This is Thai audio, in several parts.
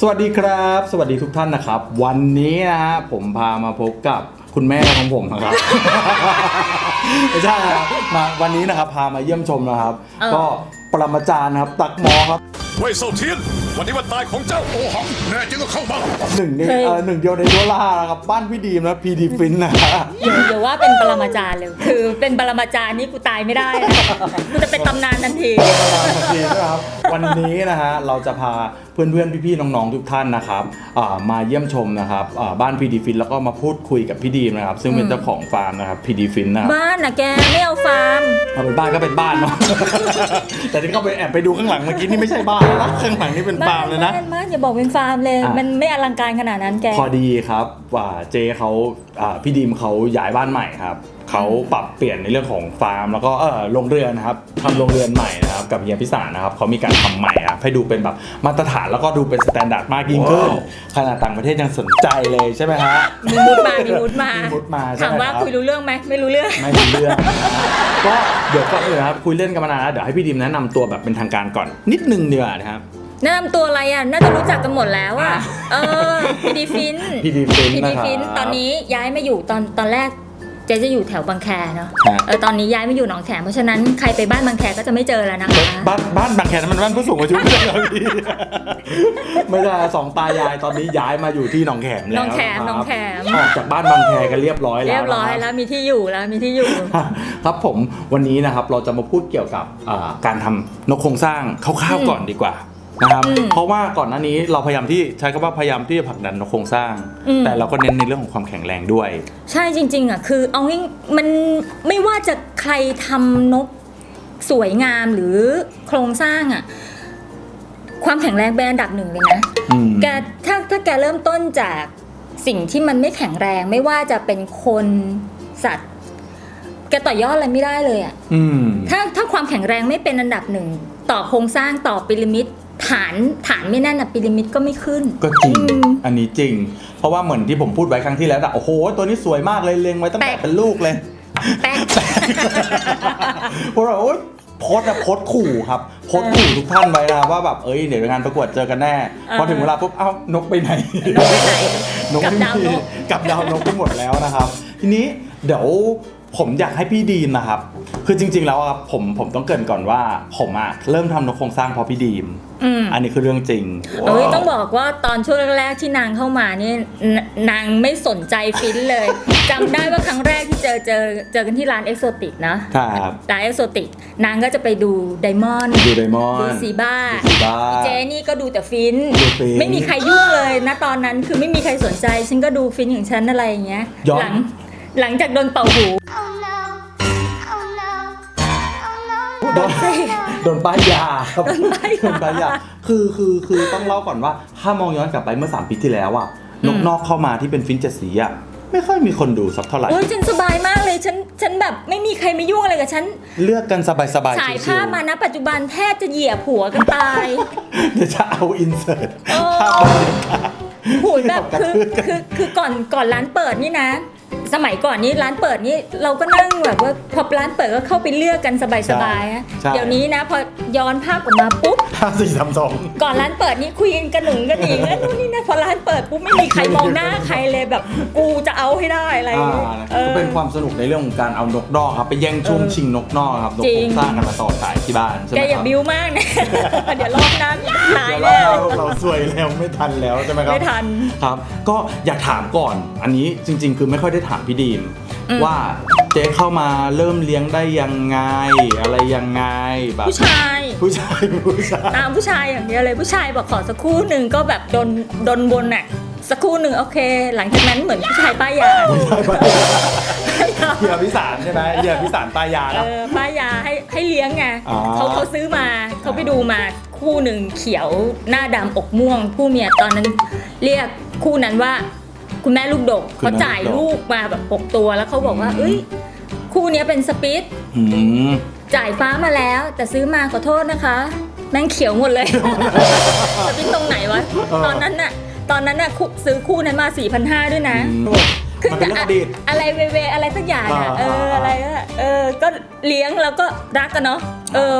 สวัสดีครับ สวัสดีทุกท่านนะครับ วันนี้นะฮะผมพามาพบกับคุณแม่ของผมนะครับ ไม่ใช่นะครับมาวันนี้นะครับพามาเยี่ยมชมนะครับ เออ ก็ปรมาจารย์นะครับ ตักหมอครับเว่ยเซาเทียน วันนี้วันตายของเจ้าโอหัง แน่จริงก็เข้ามา หนึ่งในเคย เอ่อหนึ่งเดียวในโดล่านะครับบ้านพี่ดีมนะพีดีฟินนะอย่าอย่าว่าเป็นปรมาจารย์เลยคือเป็นปรมาจารย์นี่กูตายไม่ได้นะกูจะเป็นตำนานทันที ดีนะครับวันนี้นะฮะเราจะพาเพื่อนๆ พี่ๆ น้องๆ ทุกท่านนะครับอ่ามาเยี่ยมชมนะครับอ่าบ้านพีดีฟินแล้วก็มาพูดคุยกับพี่ดีมนะครับซึ่งเป็นเจ้าของฟาร์มนะครับพีดีฟินนะครับบ้านนะแกไม่เอาฟาร์ม เอาเป็นบ้านก็เป็นบ้านเนาะ แต่ที่เข้าไปแอบไปดูข้างหลังเมื่อกี้นี่ไม่ใช่บ้านแล้วนะข้างหลังนี่เป็นฟาร์มเลยนะ บ้านบ้านอย่าบอกเป็นฟาร์มเลย อะ มันไม่อลังการขนาดนั้นแก พอดีครับว่าเจเขาอ่าพี่ดีมเขาย้ายบ้านใหม่ครับ เขาปรับเปลี่ยนในเรื่องของฟาร์ม แล้วก็เออโรงเรือนนะครับทำโรงเรือนใหม่นะครับกับเฮียพิสารนะครับเขามีการทำใหม่ครับให้ดูเป็นแบบมาตรฐานแล้วก็ดูเป็นสแตนดาร์ดมากยิ่งขึ้นขนาดต่างประเทศยังสนใจเลยใช่ไหมฮะมีมุดมามีมุดมามีมุดมาใช่ไหมถามว่าครับคุยรู้เรื่องไหมไม่รู้เรื่องไม่รู้เรื่องนะฮะก็เดี๋ยวก่อนอื่นนะครับคุยเล่นกันมานานแล้วเดี๋ยวให้พี่ดีมแนะนำตัวแบบเป็นทางการก่อนนิดนึงดีกว่านะครับแนะนำตัวอะไรอะ น่าจะรู้จักกันหมดแล้วอะ เออ พีดีฟิน PD Fin พีดีนะครับฟิน ตอนนี้ย้ายมาอยู่ตอนตอนแรก เจ๊จะอยู่แถวบางแคเนาะฮะเออตอนนี้ย้ายมาอยู่หนองแขมเพราะฉะนั้นใครไปบ้านบางแคก็จะไม่เจอแล้วนะคะ บ้านบ้านบางแคนั้นมันบ้านผู้สูงอายุไม่ใช่เหรอพี่ไม่ใช่สองตายายตอนนี้ย้ายมาอยู่ที่หนองแขมแล้วหนองแขมะครับหนองแขม ออกจากบ้านบางแคกันเรียบร้อยแล้วเรียบร้อยนะค แล้วมีที่อยู่แล้วมีที่อยู่ ครับผมวันนี้นะครับเราจะมาพูดเกี่ยวกับอ่าการทำนกโครงสร้างคร่าวอืม ๆก่อนดีกว่า นะครับอืมเพราะว่าก่อนหน้านี้เราพยายามที่ใช้คำว่าพยายามที่จะผลักดันนกโครงสร้าง อืม แต่เราก็เน้นในเรื่องของความแข็งแรงด้วย ใช่จริง ๆอะคือเอาง่ายมันไม่ว่าจะใครทำนกสวยงามหรือโครงสร้างอะความแข็งแรงเป็นอันดับหนึ่งเลยนะ อืม แกถ้าถ้าแกเริ่มต้นจากสิ่งที่มันไม่แข็งแรงไม่ว่าจะเป็นคนสัตว์ แกต่อยอดอะไรไม่ได้เลยอะอืม ถ้าถ้าความแข็งแรงไม่เป็นอันดับหนึ่ง ต่อโครงสร้างต่อพีระมิด ฐานฐานไม่แน่นอะพีระมิดก็ไม่ขึ้น ก็จริงอืมอันนี้จริง เพราะว่าเหมือนที่ผมพูดไว้ครั้งที่แล้วอะโอ้โห ตัวนี้สวยมากเลยเล็งไว้ตั้งแต่แปะเป็นลูกเลยแป๊กเพราะว่าโอ๊ยโพสต์อะโพสต์ขู่ครับโพสต์ขู่ทุกท่านไว้นะว่าแบบเอ้ยเดี๋ยวงานประกวดเจอกันแน่พอถึงเวลาปุ๊บเอ้านกไปไหนนกไปไหนนกกับไม่ดาวนมีกกับดาวนกไปหมดแล้วนะครับ ทีนี้เดี๋ยว ผมอยากให้พี่ดีมนะครับ คือจริง ๆ แล้วอะครับผมผมต้องเกรินก่อนว่า ผมอะเริ่มทำนกโครงสร้างเพราะพี่ดีม อืมอันนี้คือเรื่องจริง เอ้ยต้องบอกว่าตอนช่วงแรกๆที่นางเข้ามานี่นนางไม่สนใจฟินเลย จำได้ว่าครั้งแรกที่เจอเจอเจอกันที่ร้านเอ็กโซติกนะ ครับ ร้านเอ็กโซติก นางก็จะไปดูไดมอนด์ดูไดมอนดูด์ซีบ้า ดูซีบ้า เจนี่ก็ดูแต่ฟิน ดูฟินไม่มีใครยุ่งเลยนะตอนนั้นคือไม่มีใครสนใจ ฉันก็ดูฟินของฉันอะไรอย่างเงี้ยย้อนหลัง หลังจากโดนเป่าหู Oh no. Oh no. Oh no. โดนโดนป้ายยาครับโดนป้ายยา โดนป้ายยาคือคือคือต้องเล่าก่อนว่า ถ้ามองย้อนกลับไปเมื่อ 3 ปีที่แล้วอะนกนอกเข้ามาที่เป็นฟินเจ็ดสีอะไม่ค่อยมีคนดูสักเท่าไหร่ โอ้ยฉันสบายมากเลยฉันฉันแบบไม่มีใครมายุ่งอะไรกับฉันเลือกกันสบายสบายๆฉายชิภาวพมานะปัจจุบันแทบจะเหยียบหัวกันตายๆเดี๋ยวจะเอาอินเสิร์ตเออภาพบรรยากาศ หูยแบบกระคือทืบกันคือคือก่อนก่อนร้านเปิดนี่นะ สมัยก่อนนี่ร้านเปิดนี่เราก็นั่งแบบว่าพอร้านเปิดก็เข้าไปเลือกกันสบายๆอะใช่ เดี๋ยวนี้นะพอย้อนภาพกลับมาปุ๊บ ห้าสี่สามสอง ก่อนร้านเปิดนี่คุยกันกระหนุงกระหนิงแล้วนู่นนี่นะพอร้านเปิดปุ๊บไม่มีใครมองหน้าใครเลยแบบกูจะเอาให้ได้อะไรอย่างอ่าเงี้ยนะครับเออก็เป็นความสนุกในเรื่องของการเอานกนอกครับ ไปแย่งช่วงเออชิงนกนอกครับนกจริโคงรงสร้างกันมาต่อสายที่บ้านใช่ไหแกมอคย่ารับบิ้วมากนะ เดี๋ยวรอบหน้าตายเดี๋ยวแน่เราเราสวยแล้วไม่ทันแล้วใช่ไหมครับ ไม่ทัน ครับ ก็อยากถามก่อน อันนี้จริง ๆ คือไม่ค่อยได้ถามพี่ดีมอืม ว่าเจ๊เข้ามาเริ่มเลี้ยงได้ยังไง อะไรยังไงแบบผู้ชาย ผู้ชายผู้ชายตามผู้ชายอย่างเดียวเลยผู้ชายบอกขอสักครู่หนึ่งก็แบบโดนโดนบนน่ะสักครู่หนึ่งโอเค หลังจากนั้นเหมือนผู้ชายป้ายยาเหยื่อพิสารใช่ไหมเหยื่อพิสารตายาเอนะ อป้ายยาให้ให้เลี้ยงไงอ๋อ เขาเขาซื้อมาเขาไปดูมาคู่หนึ่งเขียวหน้าดำอกม่วง ผู้เมียตอนนั้นเรียกคู่นั้นว่า คุณแม่ลูกดก เขาจ่ายลูกมาแบบหกตัวแล้วเขาบอกว่า เอ้ย คู่เนี้ยเป็นสปิทอืม จ่ายฟ้ามาแล้ว แต่ซื้อมาขอโทษนะคะ แม่งเขียวหมดเลยจะเป็นตรงไหนวะ เออ ตอนนั้นน่ะ ตอนนั้นน่ะคุซื้อคู่นั้นมา4 5 0 0ด้วยนะอืมขึ้นมันเป็นกับเรื่องอดีต อะไรเวเวอะไรสักอย่างอะอ่าเอออ่า อะไรอะเออ ก็เลี้ยงแล้วก็รักกันเนาะเออ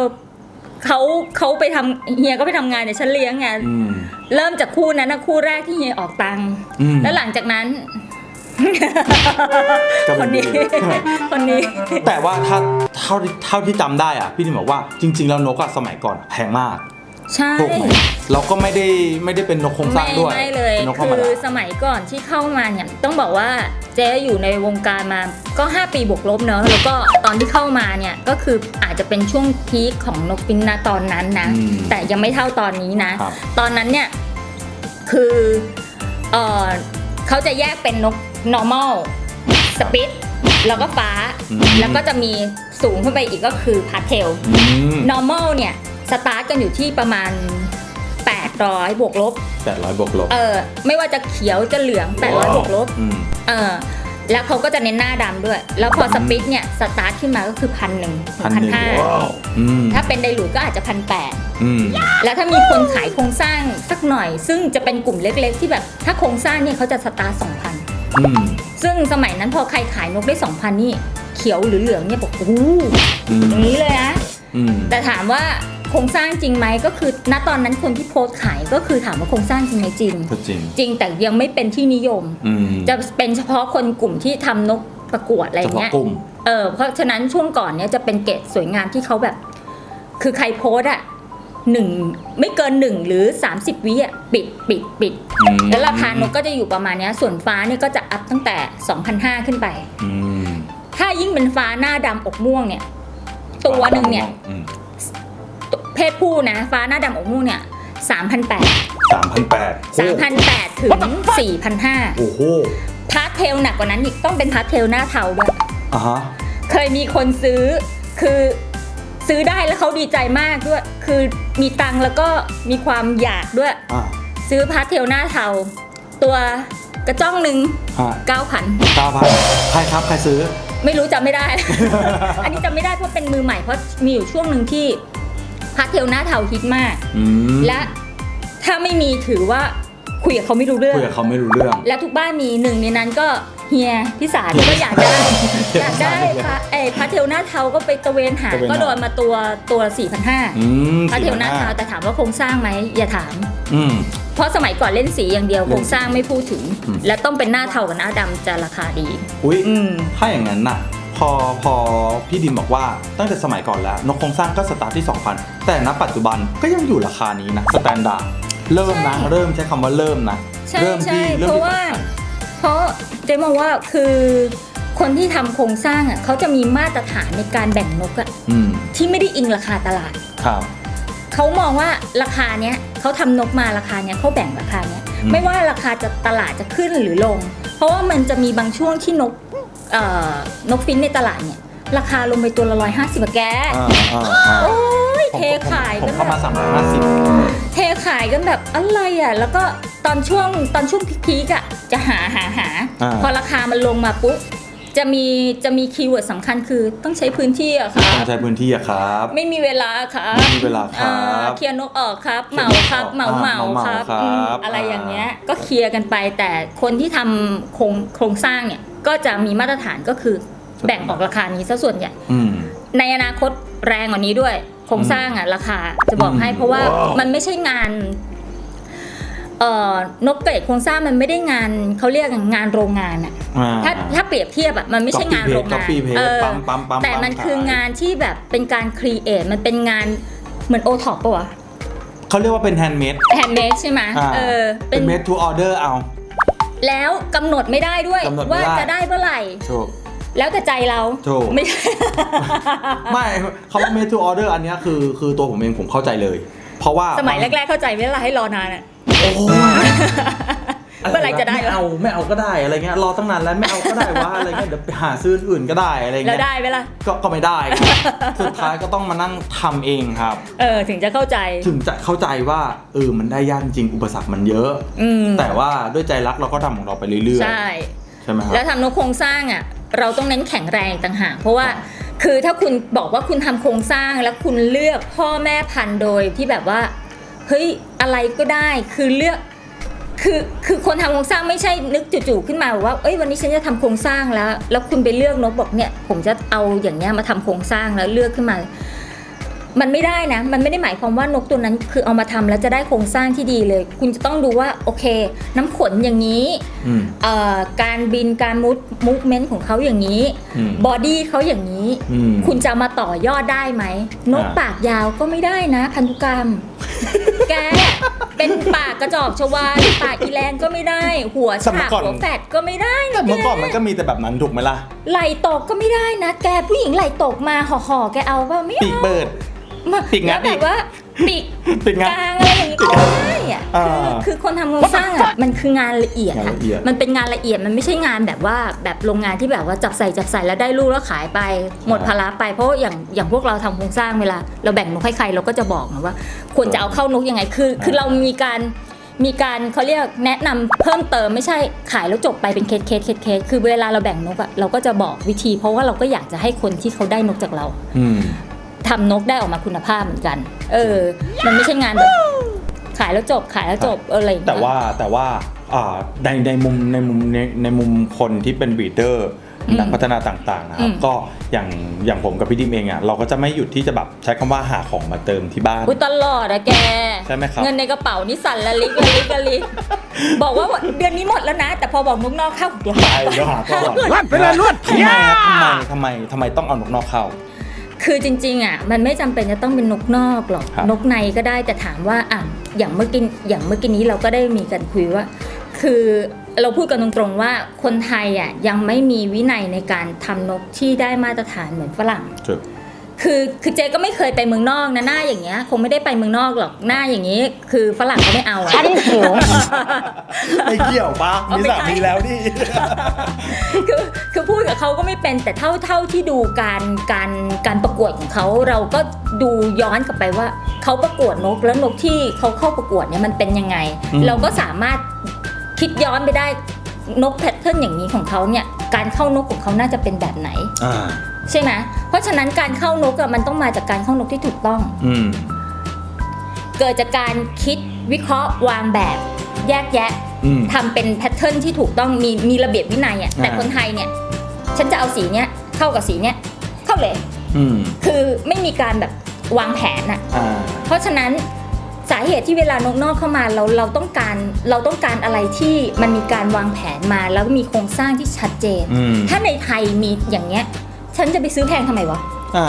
เขาเขาไปทำเฮียก็ไปทำงานเนี่ยฉันเลี้ยงไง อืม เริ่มจากคู่นั้นนะคู่แรกที่เฮียออกตังค์อืม แล้วหลังจากนั้นก็คเป็นนนี้ดีคนนี้ แต่ว่าถ้าเท่าที่เท่าที่จำได้อะพี่ดิมบอกว่าจริง ๆ แล้วนกอะสมัยก่อนแพงมาก ใช่ถูกไหมเราก็ไม่ได้ไม่ได้เป็นนกโครงสร้างไม่ด้วยไม่เลยป็นนกธรรมคืดาอสมัยก่อนที่เข้ามาเนี่ยต้องบอกว่าเจ๊อยู่ในวงการมาก็ 5 ปีบวกลบเนอะแล้วก็ตอนที่เข้ามาเนี่ยก็คืออาจจะเป็นช่วงพีคของนกฟินนะตอนนั้นนะ อืมแต่ยังไม่เท่าตอนนี้นะ ครับ ตอนนั้นเนี่ยคือเออเขาจะแยกเป็นนก normal สปิดแล้วก็ฟ้าแล้วก็จะมีสูงขึ้นไปอีกก็คือพาเทล อืม normal เนี่ย สตาร์ทกันอยู่ที่ประมาณ 800 บวกลบแปดร้อยบวกลบ เออ ไม่ว่าจะเขียวจะเหลือง 800 บวกลบ อืม เออ แล้วเขาก็จะเน้นหน้าดำด้วย แล้วพอสปิดเนี่ยสตาร์ทขึ้นมาก็คือพันหนึ่งพันพันหนึ่งห้าอืมถ้าเป็นไดรูดก็อาจจะพันแปด อืม แล้วถ้ามีคนขายโครงสร้างสักหน่อย ซึ่งจะเป็นกลุ่มเล็กๆ ที่แบบ ถ้าโครงสร้างเนี่ยเขาจะสตาร์ทสองพันอืม ซึ่งสมัยนั้นพอใครขายนกได้สองพันนี่ เขียวหรือเหลืองเนี่ยบอกโอ้โหอืม อย่างนี้เลยนะ อืม แต่ถามว่า โครงสร้างจริงไหมก็คือ ณตอนนั้นคนที่โพสต์ขายก็คือถามว่าโครงสร้างจริงไหมจริง ก็จริง จริงแต่ยังไม่เป็นที่นิยม อืมจะเป็นเฉพาะคนกลุ่มที่ทำนกประกวดอะไรเฉพาะเงี้ย กลุ่ม เออเพราะฉะนั้นช่วงก่อนเนี้ยจะเป็นเกรดสวยงามที่เขาแบบ คือใครโพสต์อะหนึ่งไม่เกินหนึ่งหรือ 30 วิอะปิดปิดปิด อืม แล้วราคานกก็จะอยู่ประมาณเนี้ยส่วนฟ้าเนี่ยก็จะอัพตั้งแต่ 2,500 ขึ้นไป อืมถ้ายิ่งเป็นฟ้าหน้าดำอกม่วงเนี่ย ตัวหนึ่งเนี่ย อืม เพศผู้นะ ฟ้าหน้าดำอกม่วงเนี่ย3,800 สามพันแปด3,800ถึง4,500โอ้โหพาร์ทเทลหนักกว่านั้นอีกต้องเป็นพาร์ทเทลหน้าเทาด้วย อะฮะ เคยมีคนซื้อคือซื้อได้แล้วเขาดีใจมากด้วย คือมีตังค์แล้วก็มีความอยากด้วย อะซื้อพาร์ทเทลหน้าเทาตัวกระจ้องหนึ่งฮะ9,000 เก้าพันใครครับ ใครซื้อ ไม่รู้จำไม่ได้ อันนี้จำไม่ได้เพราะเป็นมือใหม่เพราะมีอยู่ช่วงหนึ่งที่ พาร์ทเทลหน้าเทาฮิตมาก อืมและถ้าไม่มีถือว่าคุยกับเขาไม่รู้เรื่อง คุยกับเขาไม่รู้เรื่อง และทุกบ้านมีหนึ่งในนั้นก็เฮียพิสารก็อยากได้อยากได้พระเอยพาร์ทเทลหน้าเทาก็ไปตระเวนหาตระเวนหา ก็โดนมาตัวตัว4 5 0 0อืมพาร์ทเทลหน้าเทาแต่ถามว่าโครงสร้างไหมอย่าถาม อืม เพราะสมัยก่อนเล่นสีอย่างเดียวโครงสร้างไม่พูดถึง อืม และต้องเป็นหน้าเทากับหน้าดำจะราคาดี อุ้ยอืม ถ้าอย่างนั้นน่ะ พอพอพี่ดิมบอกว่าตั้งแต่สมัยก่อนแล้ว นกโครงสร้างก็สตาร์ทที่ 2,000 แต่ณปัจจุบันก็ยังอยู่ราคานี้นะสแตนดาร์ดเริ่มนะใช่เริ่มใช้คำว่าเริ่มนะ ใช่เริ่มใช่ที่เริ่เพมราะที่ว่าเพราะเจ๊มองว่าคือคนที่ทำโครงสร้างอะเขาจะมีมาตรฐานในการแบ่งนกอะอืมที่ไม่ได้อิงราคาตลาด ครับ เขามองว่าราคาเนี้ยเขาทำนกมาราคาเนี้ยเขาแบ่งราคาเนี้ยอืมไม่ว่าราคาจะตลาดจะขึ้นหรือลง เพราะว่ามันจะมีบางช่วงที่นกเอ่อนกฟินในตลาดเนี่ย ราคาลงไปตัวละร้อยห้าสิบแกอ่าอ่าอ่าโอ้ยผมเทขายผมกันเข้าแบมาบสามร้อยห้าสิบเทขายกันแบบอะไรอะ แล้วก็ตอนช่วงตอนช่วงพีคๆอะจะหาหาหาอ่าพอราคามันลงมาปุ๊บ จะมีจะมีคีย์เวิร์ดสำคัญคือต้องใช้พื้นที่อะค่ะ ต้องใช้พื้นที่อะครับ ไม่มีเวลาครับไม่มีเวลาครับอ่าเคลียร์นกออกครับ เหมาครับ เหมาเหมาเหมาครับครับอืมอะไรอย่างเงี้ย ก็เคลียร์กันไปแต่คนที่ทำโครงโครงสร้างเนี่ยก็จะมีมาตรฐานก็คือแบ่งออกราคานี้ซะส่วนใหญ่ อืม ในอนาคตแรงกว่านี้ด้วย โครงสร้างอะราคาจะบอกให้อืมเพราะว่ามันไม่ใช่งาน เอ่อนกเกรดโครงสร้างมันไม่ได้งานเขาเรียกงานโรงงานอะอ่า ถ้าถ้าเปรียบเทียบอะมันไม่ใช่งานโรงงาน Copy paste เออ ปั๊มปั๊มปั๊มแต่มันปั๊มคืองานที่แบบเป็นการครีเอทมันเป็นงานเหมือนโอท็อปปะวะเขาเรียกว่าเป็นแฮนด์เมดแฮนด์เมดใช่ไหมอ่าเออ เป็เป็นนเมดทูออเดอร์เอา แล้วกำหนดไม่ได้ด้วยกำหนดไม่ว่าได้ จะได้เมื่อไหร่ ถูก แล้วแต่ใจเราถูก ไม่ใช่ ไม่คำว่า made to order อันเนี้ยคือคือตัวผมเองผมเข้าใจเลย เพราะว่าสมัยแรก ๆ เข้าใจไม่เวลาให้รอนานอะ โอ้โหเมื่อไหร่จะได้ไม่วะเอาไม่เอาก็ได้อะไรเงี้ยรอตั้งนานแล้วไม่เอาก็ได้วะอะไรเงี้ยเดี๋ยวไปหาซื้ออื่นก็ได้อะไรแล้วเงี้ยได้ไหมล่ะก็ก็ไม่ได้ครับสุดท้ายก็ต้องมานั่งทำเองครับ เออถึงจะเข้าใจถึงจะเข้าใจว่าเออมันได้ยากจริงอุปสรรคมันเยอะอืมแต่ว่าด้วยใจรักเราก็ทำของเราไปเรื่อยใช่ๆใช่ไหมครัแล้วบทำนกโครงสร้างอะเราต้องเน้นแข็งแรงอีกต่างหากเพราะว่าครับคือถ้าคุณบอกว่าคุณทำโครงสร้างแล้วคุณเลือกพ่อแม่พันธุ์โดยที่แบบว่า เฮ้ยอะไรก็ได้คือเลือกคือคือคนทำโครงสร้างไม่ใช่นึกจู่ๆขึ้นมาว่าเอ้ยวันนี้ฉันจะทำโครงสร้างแล้ว แล้วคุณไปเลือกนกบอกเนี่ย ผมจะเอาอย่างเนี้ยมาทำโครงสร้างแล้วเลือกขึ้นมา มันไม่ได้นะ มันไม่ได้หมายความว่านกตัวนั้น คือเอามาทำแล้วจะได้โครงสร้างที่ดีเลย คุณจะต้องดูว่าโอเค น้ำขนอย่างนี้อืมเอ่อการบินการมูฟมูฟเมนต์ของเขาอย่างนี้อืมบอดี้เขาอย่างนี้อืมคุณจะเอามาต่อยอดได้ไหมนกอ่าปากยาวก็ไม่ได้นะพันธุกรรมแก เป็นปากกระจอกชวาปากอีแรงก็ไม่ได้ หัวสมัฉายกก่อน หัวแฟดก็ไม่ได้แต่นะเมื่อก่อนแกมันก็มีแต่แบบนั้นถูกไหมล่ะ ไหลตกก็ไม่ได้นะแกผู้หญิงไหลตกมาห่อๆแกเอาว่าไม่ปีกเอาเปิด มาปีกงัดแล้วแบบว่า ปีกปีกงัดกลางอะไรอย่างงี้ก็ไม่ได้อะอ่าคือคือคนทำโครงสร้างอะมันคืองานละเอียดงานค่ะละเอียด มันเป็นงานละเอียดมันไม่ใช่งานแบบว่าแบบโรงงานที่แบบว่าจับใส่จับใส่แล้วได้ลูกแล้วขายไป หมดภาระไปเพราะอย่างอย่างพวกเราทำโครงสร้างเวลา เราแบ่งนกให้ใครเราก็จะบอกนะว่า ควรจะเอาเข้านกยังไงคือ คือเรามีการมีการเขาเรียกแนะนำเพิ่มเติมไม่ใช่ขายแล้วจบไปเป็นเคสเคสเคสเคสคือเวลาเราแบ่งนกอะเราก็จะบอกวิธี เพราะว่าเราก็อยากจะให้คนที่เขาได้นกจากเรา อืม ทำนกได้ออกมาคุณภาพเหมือนกัน เออ มันไม่ใช่งานแบบขายแล้วจบขายแล้วจบเอออะไรอย่งเงี้ย แต่ว่าแต่ว่าอ่าในในมุมในมุมในในมุมคนที่เป็นบีเดอร์อืมนักพัฒนาต่างๆนะครับอืม ก็อย่างอย่างผมกับพี่ดิมเองอะเราก็จะไม่หยุดที่จะแบบใช้คำว่าหาของมาเติมที่บ้าน อุ้ยตลอดอะแก ใช่ไหมครับ เงินในกระเป๋านี่สั่นละลิกละลิกละลิกบอกว่าเดือนนี้หมดแล้วนะ แต่พอบอกนกนอกเข้าเดี๋ยวไปเดี๋ยวหาก่อนลั่นไปเลยลวดทำไมครับทำไมทำไมทำไมต้องเอานกนอกเข้า คือจริงๆอะมันไม่จำเป็นจะต้องเป็นนกนอกหรอกครับนกในก็ได้แต่ถามว่าอะอย่างเมื่อกี้อย่างเมื่อกี้นี้เราก็ได้มีการคุยว่า คือเราพูดกันตรงๆว่าคนไทยอะยังไม่มีวินัยในการทำนกที่ได้มาตรฐานเหมือนฝรั่งถูก คือคือเจ๊ก็ไม่เคยไปเมืองนอกนะหน้าอย่างเงี้ย คงไม่ได้ไปเมืองนอกหรอกหน้าอย่างนี้ คือฝรั่งก็ไม่เอาอะ ฉันหิว ไม่เกี่ยวปะเอามีไม่สาใช่มีแล้วดิคือคือพูดกับเขาก็ไม่เป็นแต่เท่าเท่าที่ดูการการการประกวดของเขาเราก็ดูย้อนกลับไปว่าเขาประกวดนกแล้วนกที่เขาเข้าประกวดเนี่ยมันเป็นยังไง อืม เราก็สามารถคิดย้อนไปได้ นกแพทเทิร์นอย่างนี้ของเขาเนี่ยการเข้านกของเขาน่าจะเป็นแบบไหนอ่าใช่ไหมเพราะฉะนั้นการเข้านกอะมันต้องมาจากการเข้านกที่ถูกต้อง อืมเกิดจากการคิดวิเคราะห์วางแบบแยกแยะอืม ทำเป็นแพทเทิร์นที่ถูกต้องมีมีระเบียบวินัยอะแต่อ่า คนไทยเนี่ย ฉันจะเอาสีเนี้ยเข้ากับสีเนี้ยเข้าเลย อืมคือไม่มีการแบบวางแผนอะอ่าเพราะฉะนั้น สาเหตุที่เวลานกนอกเข้ามาเราเราต้องการเราต้องการอะไรที่มันมีการวางแผนมาแล้วมีโครงสร้างที่ชัดเจน อืม ถ้าในไทยมีอย่างเงี้ย ฉันจะไปซื้อแพงทำไมวะ อ่า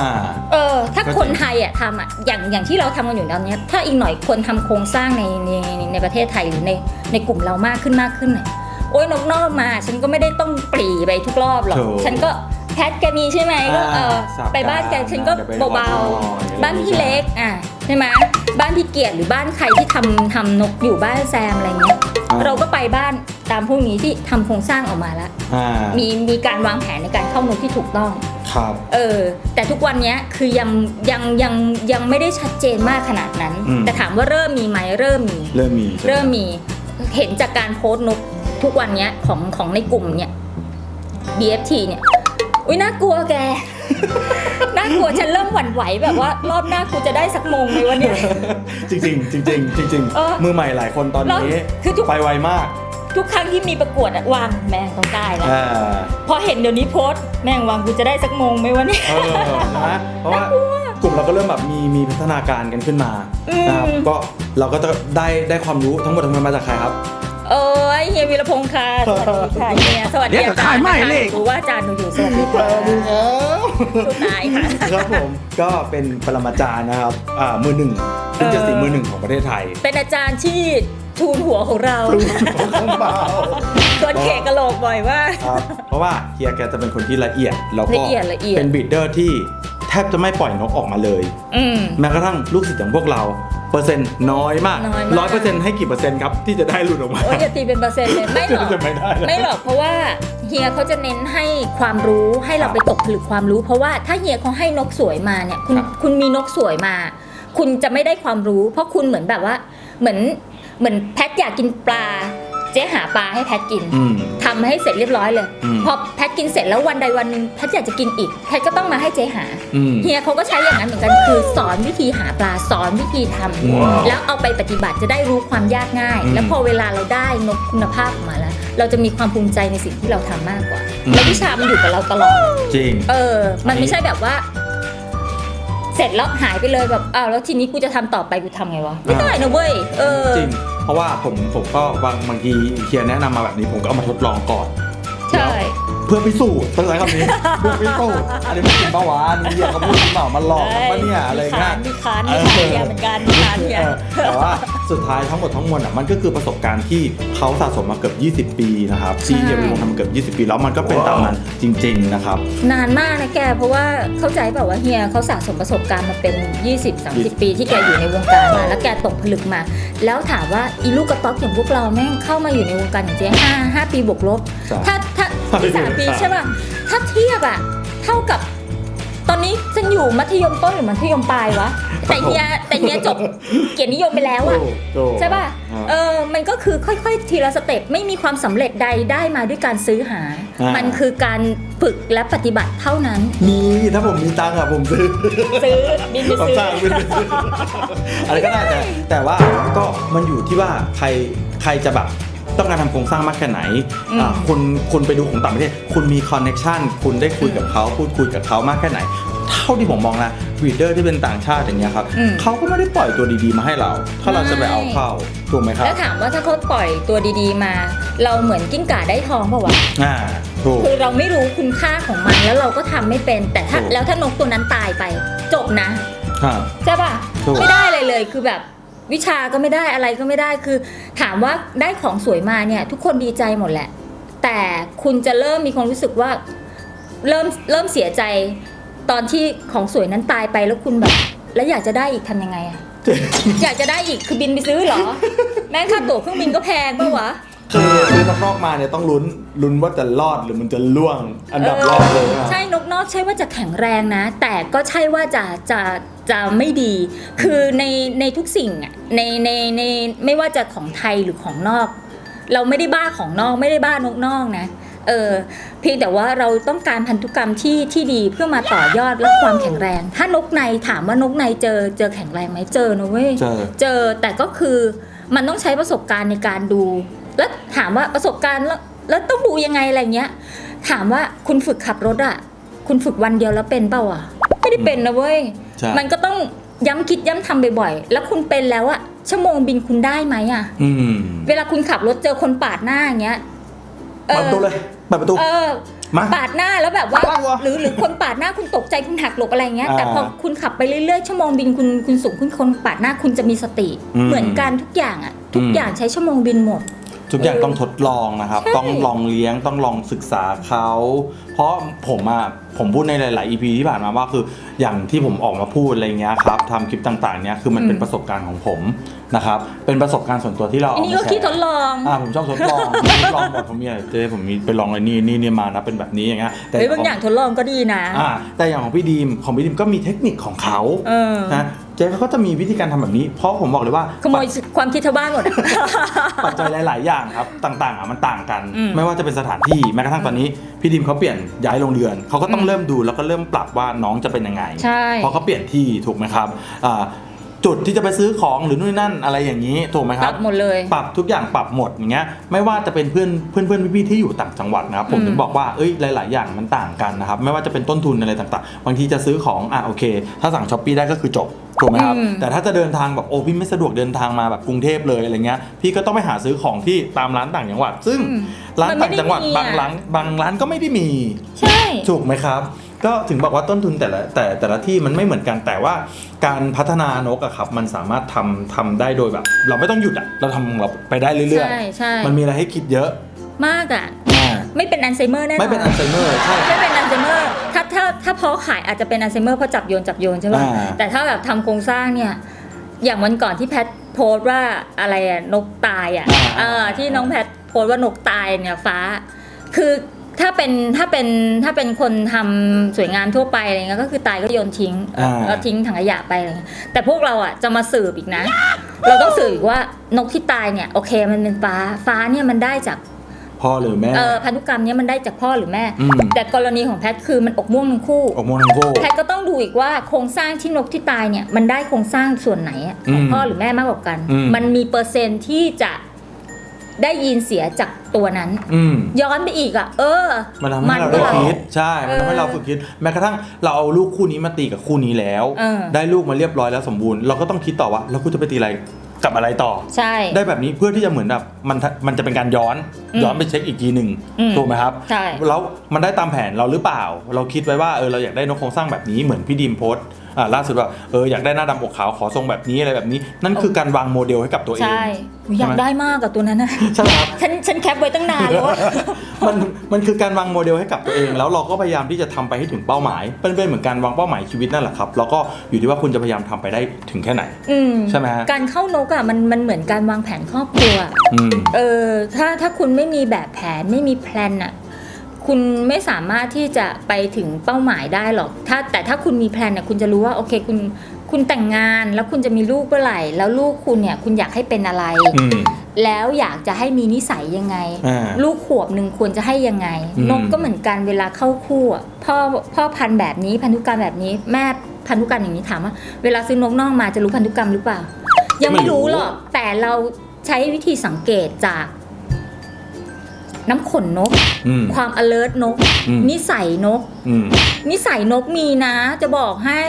เออถ้าก็จริง คนไทยอะทำอะอย่างอย่างที่เราทำกันอยู่ตอนเนี้ยถ้าอีกหน่อยคนทำโครงสร้างในในในในประเทศไทยหรือในในกลุ่มเรามากขึ้นมากขึ้นน่ะโอ้ยนกนอกมา ฉันก็ไม่ได้ต้องปรีไปทุกรอบหรอก ถูก ฉันก็ แพทแกมีใช่ไหมก็เออสับไปบ้านแกกันฉันก็เดี๋ยวไปเบาขอดูหน่อยๆบ้านพี่เล็กอะใช่ไหมบ้านพี่เกียรติหรือบ้านใครที่ทำทำนกอยู่บ้านแซมอะไรเงี้ยอ่าเราก็ไปบ้านตามพวกนี้ที่ทำโครงสร้างออกมาแล้วอ่ามีมีการวางแผนในการเข้านกที่ถูกต้องครับเออแต่ทุกวันเนี้ยคือยังยังยังยังไม่ได้ชัดเจนมากขนาดนั้นอืมแต่ถามว่าเริ่มมีไหมเริ่มมีเริ่มมีใช่ไหเริ่มมีเห็นจากการโพสต์นกทุกวันเนี้ยของของในกลุ่มเนี่ย BFT เนี่ย อุ้ยน่ากลัวแก น่ากลัวฉันเริ่มหวั่นไหวแบบว่ารอบหน้ากูจะได้สักโมงไหมวะเนี่ยจริงๆจริงๆจริงเออๆมือใหม่หลายคนตอนนี้แล้วคือทุก ไปไวมาก ทุกครั้งที่มีประกวดอะวางแม่งต้องได้แล้วอ่าพอเห็นเดี๋ยวนี้โพสต์แม่งวางกูจะได้สักโมงไหมวะเนี่ยเออนะเพราะว่ากลุ่มเราก็เริ่มแบบมีมีพัฒนาการกันขึ้นมาอืม นะครับก็เราก็จะได้ได้ความรู้ทั้งหมดทั้งมวลมาจากใครครับ เอ้ยเฮียวีรพงศ์ค่ะสวัสดีค่ะเฮียสวัสดีเดี๋ยวจะขายไม่เลยรู้ว่าอาจารย์หนูอยู่สวัสดีค่ะสุดท้ายค่ะ ครับผมก็เป็นปรมาจารย์นะครับอ่ามือหนึ่งซึ่งจะสีมือหนึ่งของประเทศไทยเป็นอาจารย์ที่ทูนหัวของเราของเบาโดนเขกกระโหลกบ่อยว่ากครับเพราะว่าเฮียแกจะเป็นคนที่ละเอียดแล้วก็ละเอียดละเอียด เป็นบีดเดอร์ที่ แทบจะไม่ปล่อยนกออกมาเลย อืม แม้กระทั่งลูกศิษย์อย่างพวกเรา เปอร์เซ็นต์น้อยมากน้อยมากร้อยเปอร์เซ็นต์ให้กี่เปอร์เซ็นต์ครับ ที่จะได้หลุดออกมา โอ้ยอย่าตีเป็นเปอร์เซ็นต์เลยไม่หรอกจะไม่ได้นะ ไม่หรอกเพราะว่าเฮียเขาจะเน้นให้ความรู้ให้เราไปตกผลึกความรู้ เพราะว่าถ้าเฮียเขาให้นกสวยมาเนี่ยคุณครับ คุณมีนกสวยมา คุณจะไม่ได้ความรู้ เพราะคุณเหมือนแบบว่า เหมือนเหมือนแพทอยากกินปลาเจจ๊หาปลาให้แพทกิน อืมทำให้เสร็จเรียบร้อยเลย อืม พอแพทกินเสร็จแล้ววันใดวันหนึ่งแพทอยากจะกินอีก แพทก็ต้องมาให้เจ๊หา อืม เฮียเขาก็ใช้อย่างนั้นเหมือนกันคือสอนวิธีหาปลาสอนวิธีทำอืมแล้วเอาไปปฏิบัติจะได้รู้ความยากง่ายอืมแล้วพอเวลาเราได้นกคุณภาพออกมาแล้ว เราจะมีความภูมิใจในสิ่งที่เราทำมากกว่าอืมแล้ววิชามันอยู่กับเราตลอด จริง เออ มันไม่ใช่แบบว่า เสร็จแล้วหายไปเลยแบบอ้าวแล้วทีนี้กูจะทำต่อไปกูทำไงวะไม่ได้นะเว้ยเออจริง เพราะว่าผมผมก็บางบางทีเฮียแนะนำมาแบบนี้ผมก็เอามาทดลองก่อน ใช่ เพื่อพิสูจน์ต้องใช้คำนี้ เพื่อพิสูจน์อันนี้ไม่จริงปะวะนี่เฮียเขาพูดจริงเปล่ามันหลอกปะเนี่ยอะไรเงี้ย มีค้านมีค้านมีค้านเฮียเหมือนกันมีค้านเฮีย เออแต่ว่า สุดท้ายทั้งหมดทั้งมวลอะมันก็คือประสบการณ์ที่เขาสะสมมาเกือบ 20 ปีนะครับที่เฮียวิวงศ์ทำมาเกือบ20 ปีแล้วมันก็เป็นตามนั้นจริง ๆนะครับ นานมากนะแก เพราะว่าเข้าใจแบบว่าวะเฮียเขาสะสมประสบการณ์มาเป็น 20-30 ปีที่แกอยู่ในวงการมาแล้วแกตกผลึกมา แล้วถามว่าอีลูกกระต๊อกอย่างพวกเราแม่งเข้ามาอยู่ในวงการอย่างเจ๊ห้าห้าปีบวกลบใช่ถ้าถ้าที่สามปีใช่ป่ะถ้าเทียบอะเท่ากับตอนนี้ฉันอยู่มัธยมต้นหรือมัธยมปลายวะแต่เฮีย แต่เฮียจบเกียรตินิยมไปแล้วอะถูกใช่ป่ะอ่าเออมันก็คือค่อยๆ ทีละสเต็ปไม่มีความสำเร็จใดได้มาด้วยการซื้อหาอ่ามัมันคือการฝึกและปฏิบัติเท่านั้น มีถ้าผมมีตังค์อะผมซื้อซื้อบินไปผมซื้อสร้างเป็นอะไรก็ได้แต่แต่ว่าก็มันอยู่ที่ว่าใครใครจะแบบต้องการทำโครงสร้างมากแค่ไหนอืมอ่าคุณคุณไปดูของต่างประเทศคุณมีคอนเน็ชันคุณได้คุยกับเขาพูดคุยกับเขามากแค่ไหน เท่าที่ผมมองนะวีเดอร์ที่เป็นต่างชาติอย่างเงี้ยครับอืม เขาก็ไม่ได้ปล่อยตัวดีๆมาให้เรา ถ้าเราจะไปเอาเข้าถูกไหมครับแล้วถามว่าถ้าเขาปล่อยตัวดีๆมา เราเหมือนกิ้งก่าได้ทองเปล่าวะอ่าถูก คือเราไม่รู้คุณค่าของมันแล้วเราก็ทำไม่เป็น แต่ถ้าถูก แล้วถ้านกตัวนั้นตายไป จบนะครับใช่ป่ะถูก ไม่ได้เลยเลยคือแบบวิชาก็ไม่ได้อะไรก็ไม่ได้คือ ถามว่าได้ของสวยมาเนี่ย ทุกคนดีใจหมดแหละ แต่คุณจะเริ่มมีความรู้สึกว่า เริ่มเริ่มเสียใจ ตอนที่ของสวยนั้นตายไปแล้วคุณแบบ แล้วอยากจะได้อีกทำยังไงอะอยากจะได้อีกคือบินไปซื้อเหรอ แม้ค่าตั๋วเครื่องบินก็แพงปะวะ คือซื้อนอกๆมาเนี่ยต้องลุ้นลุ้นว่าจะรอดหรือมันจะล่วงอันดับแรกเลยนะ ใช่นกนอกใช่ว่าจะแข็งแรงนะ แต่ก็ใช่ว่าจะจะจะไม่ดี คือในในทุกสิ่งอะในในในไม่ว่าจะของไทยหรือของนอก เราไม่ได้บ้าของนอกไม่ได้บ้านกนอกนะ เออเพียงแต่ว่าเราต้องการพันธุกรรมที่ที่ดีเพื่อมาต่อยอดและความแข็งแรง ถ้านกในถามว่านกในเจอเจอแข็งแรงไหมเจอนะเว้ยเจอ เจอแต่ก็คือมันต้องใช้ประสบการณ์ในการดู แล้วถามว่าประสบการณ์แล้วแล้วต้องดูยังไงอะไรเงี้ย ถามว่าคุณฝึกขับรถอะคุณฝึกวันเดียวแล้วเป็นเปล่าอะไม่ได้เป็นนะเว้ยใช่ มันก็ต้องย้ำคิดย้ำทำบ่อยๆ แล้วคุณเป็นแล้วอะชั่วโมงบินคุณได้ไหมอะอืมเวลาคุณขับรถเจอคนปาดหน้าอย่างเงี้ยเปิดประตูเลย เปิดประตู เออมาปาดหน้าแล้วแบบว่าปาดหน้าวะหรือหรือคนปาดหน้าคุณตกใจคุณหักหลบอะไรเงี้ย อ่าแต่พอคุณขับไปเรื่อยๆชั่วโมงบินคุณคุณสูงขึ้นคนปาดหน้าคุณจะมีสติ อืมเหมือนกันทุกอย่างอะทุกอืม อย่างใช้ชั่วโมงบินหมด ทุกอย่างต้องทดลองนะครับ ใช่ ต้องลองเลี้ยง ต้องลองศึกษาเขา เพราะผมอะผมพูดในหลาย ๆ EP ที่ผ่านมาว่าคืออย่างที่ผมออกมาพูดอะไรเงี้ยครับทำคลิปต่าง ๆ เนี้ยคือมันเป็นประสบการณ์ของผม นะครับเป็นประสบการณ์ส่วนตัวที่เราอันเอานี้มาก็แชคิดทร์ดลองอ่าผมชอบทดลองทดลองหมดผมมีอะไรเจ๊ผมมีไปลองไอ้นี่นี่นี่มานะเป็นแบบนี้อย่างเงี้ยแต่เฮ้ยบางอย่างทดลองก็ดีนะอ่าแต่อย่างของพี่ดีมของพี่ดีมก็มีเทคนิคของเขาเออนะเจ๊เขาก็จะมีวิธีการทำแบบนี้ เพราะผมบอกเลยว่าขโมยความคิดชาวบ้านหมดอะปัจจัยหลาย ๆ อย่างครับ ต่าง ๆ อะมันต่างกันอืมไม่ว่าจะเป็นสถานที่ แม้กระทั่งตอนนี้พี่ดิมเขาเปลี่ยนย้ายโรงเรือน เขาก็ต้องอืมเริ่มดูแล้วก็เริ่มปรับว่าน้องจะเป็นยังไงใช่เพราะเขาเปลี่ยนที่ถูกไหมครับอ่า จุดที่จะไปซื้อของหรือนู่นนนั่นอะไรอย่างนี้ถูกไหมคปรัรับบหมดเลย ปรับทุกอย่างปรับหมดอย่างเงี้ยไม่ว่าจะเป็นเพื่อนเพื่อนเพื่อนพี่ๆที่อยู่ต่างจังหวัดนะครับผมอืม ถึงบอกว่าเอ้ยหลาย ๆ อย่างมันต่างกันนะครับไม่ว่าจะเป็นต้นทุนอะไรต่างๆ บางทีจะซื้อของอะโอเค ถ้าสั่งช้อปปี้ได้ก็คือจบถูกไหมครับอืม แต่ถ้าจะเดินทางแบบโอ้พี่ไม่สะดวกเดินทางมาแบบกรุงเทพเลยอะไรเงี้ยพี่ก็ต้องไปหาซื้อของที่ตามร้านต่างจังหวัด ซึ่งอืมร้านมันไม่ต่างจังหวัดได้มีบางร้านบางร้านก็ไม่ได้มี ใช่ ถูกไหมครับ ก็ถึงบอกว่าต้นทุนแต่ละแต่แต่ละที่มันไม่เหมือนกันแต่ว่าการพัฒนานกอะครับ มันสามารถทำทำได้โดยแบบ เราไม่ต้องหยุดอะเราทำของเราไปได้เรื่อยใช่ใช่ ๆ มันมีอะไรให้คิดเยอะมากอะ อ่าไม่เป็นอัลไซเมอร์แน่นอน ไม่เป็นอัลไซเมอร์ใช่ ไม่เป็นอัลไซเมอร์ถ้าถ้าถ้าเพาะขายอาจจะเป็นอัลไซเมอร์เพราะจับโยนจับโยนใช่ป่ะ อ่า แต่ถ้าแบบทำโครงสร้างเนี่ย อย่างวันก่อนที่แพทโพสต์ว่าอะไรอะนกตายอะเออที่น้องแพทโพสต์ว่านกตายเนี่ยฟ้า คือ ถ้าเป็นถ้าเป็นถ้าเป็นคนทำสวยงามทั่วไปอะไรเงี้ยก็คือตายก็โยนทิ้งอ่า แล้วทิ้งถังขยะไปอะไรเงี้ยแต่พวกเราอะจะมาสืบอีกนะ เราต้องสืบอีกว่านกที่ตายเนี่ยโอเคมันเป็นฟ้าฟ้าเนี่ยมันได้จากพ่อหรือแม่ เออพันธุกรรมเนี่ยมันได้จากพ่อหรือแม่ อืม แต่กรณีของแพทย์คือมันอกม่วงทั้งคู่อกม่วงทั้งคู่แพทย์ก็ต้องดูอีกว่าโครงสร้างที่นกที่ตายเนี่ยมันได้โครงสร้างส่วนไหนอะของอืมพ่อหรือแม่มากกว่ากัน อืม มันมีเปอร์เซ็นต์ที่จะ ได้ยินเสียจากตัวนั้น อืม ย้อนไปอีกอะ เออ มันทำให้เราได้ก็คิดใช่ มันทำให้เราฝึกคิด แม้กระทั่งเราเอาลูกคู่นี้มาตีกับคู่นี้แล้ว เออ ได้ลูกมาเรียบร้อยแล้วสมบูรณ์ เราก็ต้องคิดต่อว่าแล้วกูจะไปตีอะไรกับอะไรต่อ ใช่ ได้แบบนี้เพื่อที่จะเหมือนแบบมันมันจะเป็นการย้อนอืมย้อนไปเช็คอีกทีหนึ่งอืมถูกไหมครับใช่แล้วมันได้ตามแผนเราหรือเปล่า เราคิดไว้ว่าเออเราอยากได้นกโครงสร้างแบบนี้เหมือนพี่ดีมโพสต์อ่า ล่าสุดว่าเอออยากได้หน้าดำอกขาวขอทรงแบบนี้อะไรแบบนี้ นั่นคือการวางโมเดลให้กับตัวเอง ใช่อุ๊ยอยากใช่ไหมได้มากกับตัวนั้นนะใช่ไหมครับฉันฉันแคปไว้ตั้งนานแล้วอะมันมันคือการวางโมเดลให้กับตัวเอง แล้วเราก็พยายามที่จะทำไปให้ถึงเป้าหมายเป็นเป็นเหมือนการวางเป้าหมายชีวิตนั่นแหละครับแล้วก็อยู่ที่ว่าคุณจะพยายามทำไปได้ถึงแค่ไหนอืมใช่ไหมฮะการเข้านกอะมันมันเหมือนการวางแผนครอบครัวอืมเออถ้าถ้าคุณไม่มีแบบแผนไม่มีแพลนอะ คุณไม่สามารถที่จะไปถึงเป้าหมายได้หรอก ถ้าแต่ถ้าคุณมีแพลนเนี่ยคุณจะรู้ว่าโอเคคุณคุณแต่งงานแล้วคุณจะมีลูกเมื่อไหร่ แล้วลูกคุณเนี่ยคุณอยากให้เป็นอะไร อืม แล้วอยากจะให้มีนิสัยยังไง อ่าลูกขวบหนึ่งควรจะให้ยังไง อืม นกก็เหมือนกันเวลาเข้าคู่อะพ่อพ่อพันธุ์แบบนี้พันธุกรรมแบบนี้ แม่พันธุกรรมอย่างนี้ถามว่า เวลาซื้อนกนอกมาจะรู้พันธุกรรมหรือเปล่า ยังไม่รู้หรอกแต่เราใช้วิธีสังเกตจาก น้ำขนนก อืมความ alert นก อืม นิสัยนก อืม นิสัยนกมีนะ จะบอกให้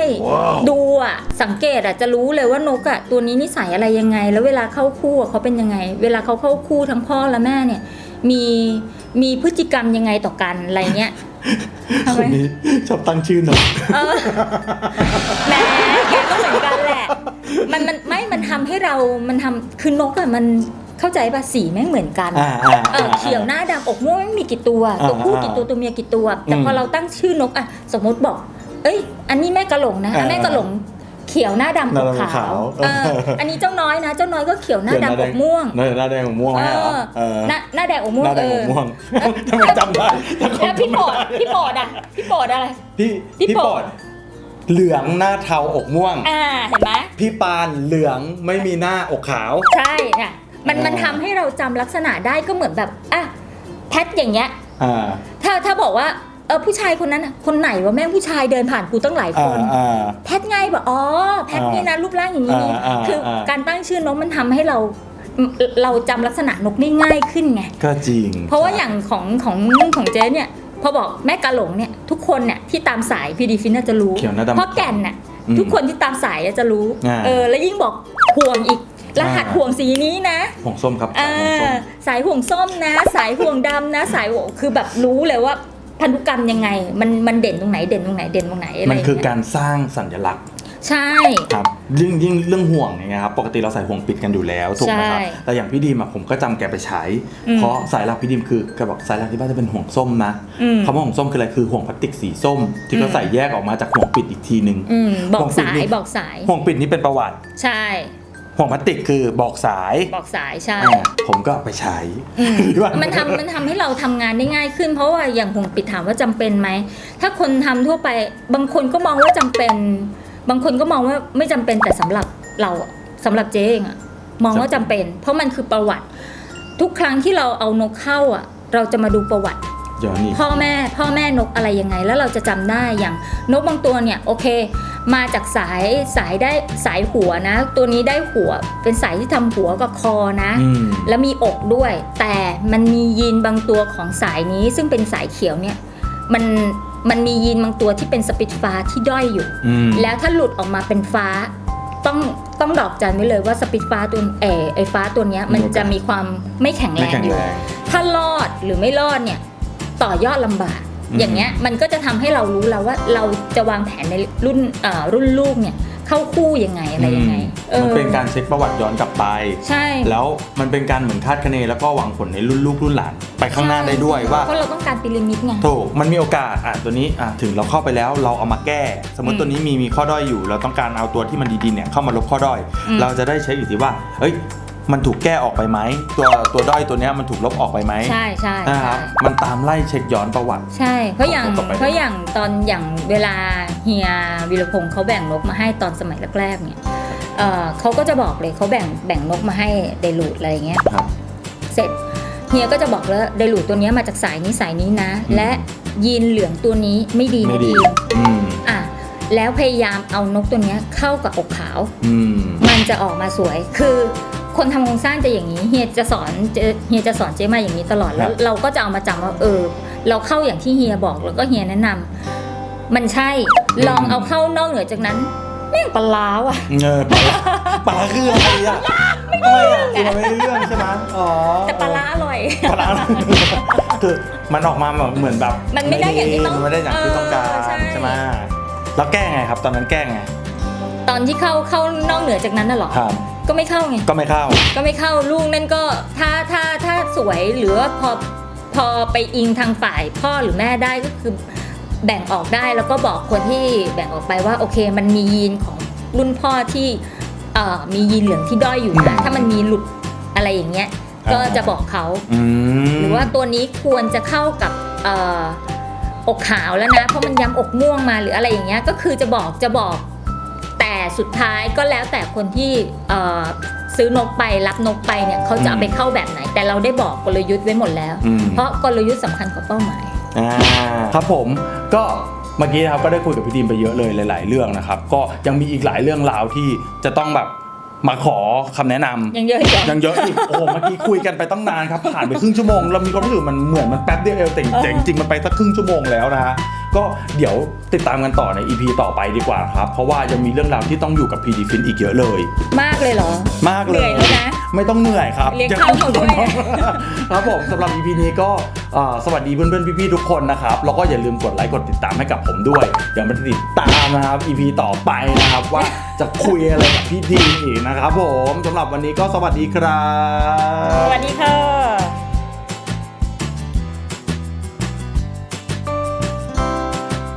ดูอะ สังเกตอะจะรู้เลยว่านกอะตัวนี้นิสัยอะไรยังไง แล้วเวลาเข้าคู่อะเขาเป็นยังไง เวลาเขาเข้าคู่ทั้งพ่อและแม่เนี่ย มีมีพฤติกรรมยังไงต่อกันอะไรเงี้ยทำคไมนนี้ชอบตั้งชื่อนก เออแหมแกก็เหมือนกันแหละ มันมันไม่มันทำให้เรามันทำคือนกอะมัน เข้าใจป่ะสีแม่งเหมือนกันอ่าอ่าเออเขียวหน้าดำอกม่วงไม่มีกี่ตัวอ่าตัวผู้อ่ากี่ตัวตัวเมียกี่ตัว แต่อืมพอเราตั้งชื่อนกอะสมมติบอก เอ้ย อันนี้แม่กระหลงนะอะอ่าแม่กระหลงเขียวหน้าดำอกหน้าดำอกขาขาววเอออันนี้เจ้าน้อยนะ เจ้าน้อยก็เขียวหน้าดำอกม่วง หน้าหน้าแดงอกม่วงเอไหมเหรออเออหน้าหน้าแดงอกม่วงหน้าแดเองอกอม่วงทำไมจำได้ถ้าคนแล้วพี่โปรดจำไม่ได้พี่โปรดอะพี่โปรดอะไร พี่พี่พี่โปปรอดดเหลืองหน้าเทาอกม่วง อ่า เห็นไหมพี่ปานเหลืองไม่มีหน้าอกขาว ใช่เนี่ย มันอ่ามัมันทำให้เราจำลักษณะได้ก็เหมือนแบบอะแพทอย่างเงี้ย อ่าถ้าถ้าบอกว่าเออผู้ชายคนนั้นน่ะคนไหนวะแม่งผู้ชายเดินผ่านกูตั้งหลายคอ่าน อ่า แพทไงบอกอ๋อแพทนี่นะรูปร่างอย่างนี้ อ่าอ่าคืออาการตั้งชื่อนกมันทำให้เราเราจำลักษณะนกได้ง่ายขึ้นไง ก็จริง เพราะว่าอย่างของของของเจ๊เนี่ย พอบอกแม่กาหลงเนี่ยทุกคนเนี่ยที่ตามสายพีดีฟินน่าจะรู้ เขียวหน้าดำเพราะแก่นน่ะอืมทุกคนที่ตามสายอะจะรู้อ่า เออแล้วยิ่งบอกห่วงอีก รหัสอ่าห่วงสีนี้นะห่วงส้มครับอ่าห่วงส้มสายห่วงส้มนะ สายห่วงดำนะ สายห่วงคือแบบรู้เลยว่าพันธุกรรมยังไง มันมันเด่นตรงไหนเด่นตรงไหนเด่นตรงไหนอะไรมันคืออย่างเงี้ยการสร้างสัญลักษณ์ใช่ครับยิ่งยิ่งเรื่องห่วงอย่างเงี้ยครับปกติเราใส่ห่วงปิดกันอยู่แล้วถูกไหมครับใช่แต่อย่างพี่ดีมอะผมก็จำแกไปใช้อืมเพราะสายหลักพี่ดีมคือแกบอกสายหลักที่บ้านจะเป็นห่วงส้มนะอืมคำว่าห่วงส้มคืออะไรคือห่วงพลาสติกสีส้ม ที่เขาอืมใส่แยกออกมาจากห่วงปิดอีกทีนึงอืมบอกห่วงปิดสายนี่บอกสายห่วงปิดนี่เป็นประวัติ ใช่ ห่วงพลาสติกคือบอกสายบอกสายใช่ อ่าผมก็ไปใช้อืมว่ามันทำมันทำให้เราทำงานได้ง่ายขึ้น เพราะว่าอย่างห่วงปิดถามว่าจำเป็นไหม ถ้าคนทำทั่วไปบางคนก็มองว่าจำเป็น บางคนก็มองว่าไม่จำเป็นแต่สำหรับเราอะสำหรับเจ๊เองอะมองว่าจำเป็น เพราะมันคือประวัติ ทุกครั้งที่เราเอานกเข้าอะเราจะมาดูประวัติย้อนอีกพ่อแม่พ่อแม่นกอะไรยังไง แล้วเราจะจำได้อย่างนกบางตัวเนี่ยโอเค มาจากสายสายได้สายหัวนะ ตัวนี้ได้หัวเป็นสายที่ทำหัวกับคอนะอืมแล้วมีอกด้วย แต่มันมียีนบางตัวของสายนี้ ซึ่งเป็นสายเขียวเนี่ยมันมันมียีนบางตัวที่เป็นสปิตฟ้าที่ด้อยอยู่อืมแล้วถ้าหลุดออกมาเป็นฟ้าต้องต้องดอกจันไว้เลยว่าสปิตฟ้าตัวเออไอฟ้าตัวเนี้ยมันจะมีความไม่แข็งแรไม่งแข็งอยู่แรงถ้ารอดหรือไม่รอดเนี่ยต่อยอดลำบาก อืมอย่างเงี้ยมันก็จะทำให้เรารู้แล้วว่าเราจะวางแผนในรุ่นเอ่อรุ่นลูกเนี่ยเข้าคู่ยังไงอะไรยังไงออมันเป็นการเช็คประวัติย้อนกลับไป ใช่ แล้วมันเป็นการเหมือนคาดคะเนแล้วก็หวังผลในรุ่นลูกรุ่นหลานไปข้างหน้าได้ด้วยว่าเพราะเราต้องการปีระมิดไงถูกมันมีโอกาสอะตัวนี้อะถึงเราเข้าไปแล้วเราเอามาแก้ สมมติอืมตัวนี้มีมีข้อด้อยอยู่ เราต้องการเอาตัวที่มันดีๆเนี่ยเข้ามาลบข้อด้อยอืมเราจะได้เช็คอยู่ที่ว่าเอ้ย มันถูกแก้ออกไปไหมตัวตัวด้อยตัวเนี้ยมันถูกลบออกไปไหมใช่ใช่นะครับใช่มันตามไล่เช็คย้อนประวัติ ใช่ เพราะอย่างต่อไป เพราะอย่างตอนอย่างเวลาเฮียวีรพงศ์เขาแบ่งนกมาให้ตอนสมัยแรกๆเนี่ยเอ่อเขาก็จะบอกเลยเขาแบ่งแบ่งนกมาให้เดลูดอะไรอย่างเงี้ยครับ เสร็จเฮียก็จะบอกแล้วเดลูดตัวเนี้ยมาจากสายนี้สายนี้นะ อืม และยีนเหลืองตัวนี้ไม่ดีไม่นะดีทีมอืมอะแล้วพยายามเอานกตัวเนี้ยเข้ากับอกขาว อืม มันจะออกมาสวย คือ คนทำโครงสร้างจะอย่างนี้เฮียจะสอนเจเฮียจะสอนเจ๊มาอย่างนี้ตลอดแล้ว ครับเราก็จะเอามาจำว่าเออ เราเข้าอย่างที่เฮียบอกแล้วก็เฮียแนะนำมันใช่ลองเอาเข้านอกเหนือจากนั้นแม่งปลาร้าว่ะ เออปลาร้าปลาร้าคืออะไรอะทำไมอะคือมันไม่ได้เรื่องใช่ไหมอ๋อแต่ปลาร้าอร่อย ปลาร้าคือมันออกมาแบบเหมือนแบบมันไม่ได้อย่างที่ต้องมันไม่ได้อย่างที่ต้องการเออใช่ ใช่ไหมแล้วแก้ไงครับ ตอนนั้นแก้ไงตอนที่เข้าเข้านอกเหนือจากนั้นน่ะเหรอ ครับ ก็ไม่เข้าไงก็ไม่เข้า ก็ไม่เข้าลูกนั่นก็ถ้าถ้าถ้าสวยหรือว่าพอพอไปอิงทางฝ่ายพ่อหรือแม่ได้ก็คือแบ่งออกได้แล้วก็บอกคนที่แบ่งออกไปว่าโอเค มันมียีนของรุ่นพ่อที่เอ่อมียีนเหลืองที่ด้อยอยู่อืนะมถ้ามันมีหลุดอะไรอย่างเงี้ยอ่าก็จะบอกเขา อืมหรือว่าตัวนี้ควรจะเข้ากับเอ่ออกขาวแล้วนะ เพราะมันย้ำอกม่วงมาหรืออะไรอย่างเงี้ยก็คือจะบอกจะบอกแต่ สุดท้ายก็แล้วแต่คนที่เอ่อซื้อนกไปรับนกไปเนี่ยเขาจะเอาไปเข้าแบบไหน แต่เราได้บอกกลยุทธ์ไว้หมดแล้วอืมเพราะกลยุทธ์สำคัญกว่าเป้าหมายอ่าครับผมก็เมื่อกี้นะครับก็ได้คุยกับพี่ดีมไปเยอะเลยหลาย ๆ เรื่องนะครับ ก็ยังมีอีกหลายเรื่องราวที่จะต้องแบบมาขอคำแนะนำยังเยอะอีกเหรอยังเยอะอีกโอ้โหเมื่อกี้คุยกันไปตั้งนานครับผ่านไปครึ่งชั่วโมงเรามีความรู้สึกมันเหมือนมันแป๊บเดียวเองแต่จริงจริงๆมันไปสักครึ่งชั่วโมงแล้วนะฮะ ก็เดี๋ยวติดตามกันต่อใน EP ต่อไปดีกว่าครับ เพราะว่ายังมีเรื่องราวที่ต้องอยู่กับ PD Fin อีกเยอะเลย มากเลยเหรอ มากเลย เหนื่อยแล้วนะไม่ต้องเหนื่อยครับเลี้ยงข้าวเขาด้วย ครับผมสำหรับ EP นี้ก็เอ่อสวัสดีเพื่อนๆพี่ๆทุกคนนะครับแล้วก็อย่าลืมกดไลค์กดติดตามให้กับผมด้วยอย่ามาติดตามนะครับ EP ต่อไปนะครับว่าจะคุยอะไรกับพี่ดีมอีกนะครับผมสำหรับวันนี้ก็สวัสดีครับ สวัสดีค่ะ